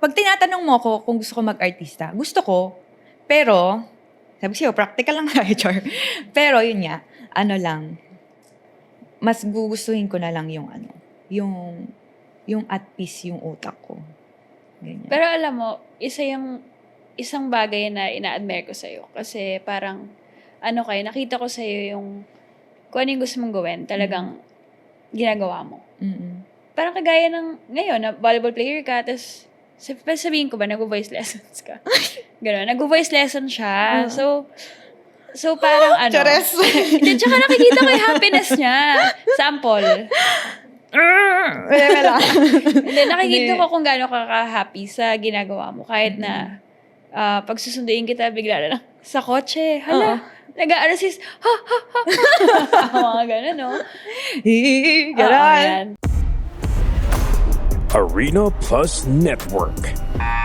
pag tinatanong mo ako kung gusto ko mag-artista, gusto ko, pero, sabi ko practical lang tayo, Char. Pero yun nga, ano lang, mas gugustuhin ko na lang yung ano, yung, yung at peace yung utak ko. Ganyan. Pero alam mo, isa yung isang bagay na ina-admire ko sa'yo. Kasi parang, ano kayo, nakita ko sa'yo yung kung ano yung gusto mong gawin, talagang ginagawa mo. Mm-mm. Parang kagaya ng ngayon, na volleyball player ka, tapos sabihin ko ba, nag-voice lessons ka? Gano'n, nag-voice lesson siya. So, so parang ano. Chares! Hindi, tsaka nakikita ko yung happiness niya. Sample. Wala lang. Hindi, nakikita ko kung gaano ka ka-happy sa ginagawa mo. Kahit na ah, pag susunduin kita, bigla na lang, sa kotse, hala, Oo. nag-a-assist, ha, ha, ha, mga gano'n, no? Oo, Ganon. Arena Plus Network.